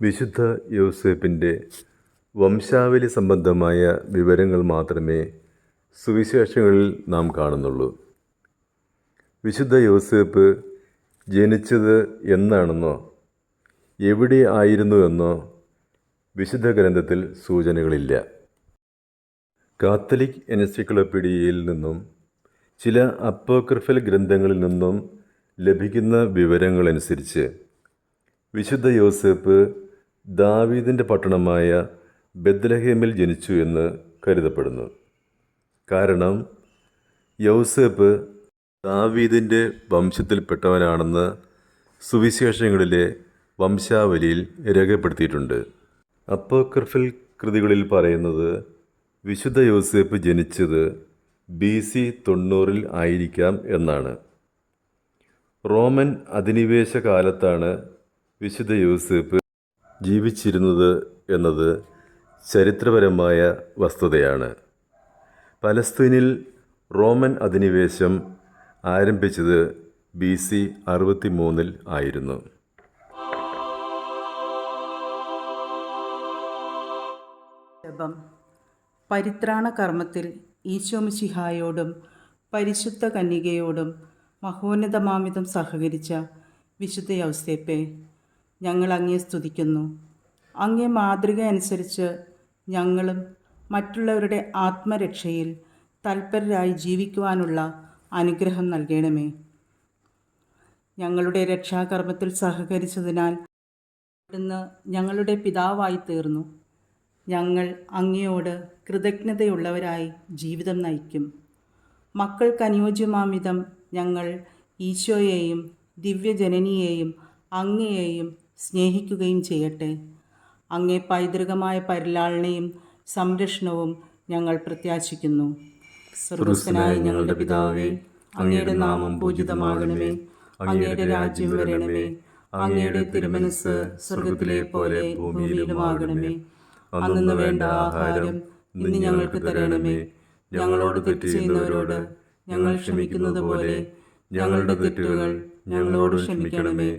വിശുദ്ധ യൂസേപ്പിന്റെ വംശാവലി സംബന്ധമായ വിവരങ്ങൾ മാത്രമേ സുവിശേഷങ്ങളിൽ നാം കാണുന്നുള്ളൂ. വിശുദ്ധ യോസേപ്പ് ജനിച്ചത് എന്നാണെന്നോ എവിടെ ആയിരുന്നു എന്നോ വിശുദ്ധ ഗ്രന്ഥത്തിൽ സൂചനകളില്ല. കാത്തലിക് എൻസൈക്ലോപീഡിയയിൽ നിന്നും ചില അപ്പോക്രിഫൽ ഗ്രന്ഥങ്ങളിൽ നിന്നും ലഭിക്കുന്ന വിവരങ്ങളനുസരിച്ച് വിശുദ്ധ യോസേപ്പ് ദാവീദിന്റെ പട്ടണമായ ബദ്ലഹേമിൽ ജനിച്ചു എന്ന് കരുതപ്പെടുന്നു. കാരണം യൗസേപ്പ് ദാവീദിന്റെ വംശത്തിൽപ്പെട്ടവനാണെന്ന് സുവിശേഷങ്ങളിലെ വംശാവലിയിൽ രേഖപ്പെടുത്തിയിട്ടുണ്ട്. അപ്പോക്രിഫൽ കൃതികളിൽ പറയുന്നത് വിശുദ്ധ യോസേപ്പ് ജനിച്ചത് ബി സി തൊണ്ണൂറിൽ ആയിരിക്കാം എന്നാണ്. റോമൻ അധിനിവേശ കാലത്താണ് വിശുദ്ധ യോസേപ്പ് ജീവിച്ചിരുന്നത് എന്നത് ചരിത്രപരമായ വസ്തുതയാണ്. പലസ്തീനിൽ റോമൻ അധിനിവേശം ആരംഭിച്ചത് ബി സി അറുപത്തി മൂന്നിൽ ആയിരുന്നു പരിത്രാണ കർമ്മത്തിൽ ഈശോമിശിഹായോടും പരിശുദ്ധ കന്യകയോടും മഹോന്നതമാമിതം സഹകരിച്ച വിശുദ്ധ യൗസേപ്പെ ഞങ്ങൾ അങ്ങേ സ്തുതിക്കുന്നു. അങ്ങേ മാതൃക അനുസരിച്ച് ഞങ്ങളും മറ്റുള്ളവരുടെ ആത്മരക്ഷയിൽ തൽപരരായി ജീവിക്കുവാനുള്ള അനുഗ്രഹം നൽകണമേ. ഞങ്ങളുടെ രക്ഷാകർമ്മത്തിൽ സഹകരിച്ചതിനാൽ അവിടുന്ന് ഞങ്ങളുടെ പിതാവായി തീർന്നു. ഞങ്ങൾ അങ്ങയോട് കൃതജ്ഞതയുള്ളവരായി ജീവിതം നയിക്കും. മക്കൾക്ക് അനുയോജ്യമാമിതം ഞങ്ങൾ ഈശോയെയും ദിവ്യജനനിയെയും അങ്ങയെയും സ്നേഹിക്കുകയും ചെയ്യട്ടെ. അങ്ങേ പൈതൃകമായ പരിലാളനയും സംരക്ഷണവും ഞങ്ങൾ പ്രത്യാശിക്കുന്നു. സ്വർഗസ്വനായ ഞങ്ങളുടെ പിതാവേ അങ്ങയുടെ നാമം പൂജിതമാകണമേ. അങ്ങയുടെ രാജ്യം വരണമേ. അങ്ങയുടെ തിരുമനസ് സ്വർഗത്തിലെ പോലെ ഭൂമിയിലുമാകണമേ. അന്നു വേണ്ട ആഹാരം ഇന്ന് ഞങ്ങൾക്ക് തരണമേ. ഞങ്ങളോട് തെറ്റ് ചെയ്യുന്നവരോട് ഞങ്ങൾ ക്ഷമിക്കുന്നത് പോലെ ഞങ്ങളുടെ തെറ്റുകൾ ഞങ്ങളോട് ക്ഷമിക്കണമേ.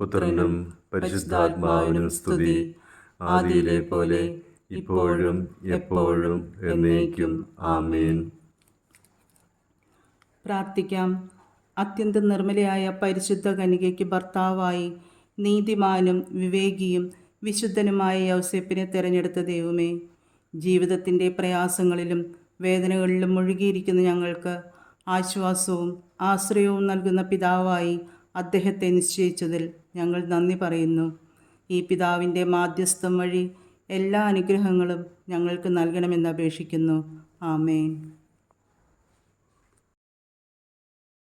പുത്രനും പരിശുദ്ധാത്മാവിനും സ്തുതി. ആദിയിലെ പോലെ ഇപ്പോഴും എപ്പോഴും എന്നേക്കും. ആമേൻ. പ്രാർത്ഥിക്കാം. അത്യന്തം നിർമ്മലയായ പരിശുദ്ധ കനികയ്ക്ക് ഭർത്താവായി നീതിമാനും വിവേകിയും വിശുദ്ധനുമായ യൗസേപ്പിനെ തിരഞ്ഞെടുത്ത ദൈവമേ ജീവിതത്തിന്റെ പ്രയാസങ്ങളിലും വേദനകളിലും മുഴുകിയിരിക്കുന്ന ഞങ്ങൾക്ക് ആശ്വാസവും ആശ്രയവും നൽകുന്ന പിതാവായി അദ്ദേഹത്തെ നിശ്ചയിച്ചതിൽ ഞങ്ങൾ നന്ദി പറയുന്നു. ഈ പിതാവിന്റെ മാധ്യസ്ഥം വഴി എല്ലാ അനുഗ്രഹങ്ങളും ഞങ്ങൾക്ക് നൽകണമെന്ന് അപേക്ഷിക്കുന്നു. ആമേൻ.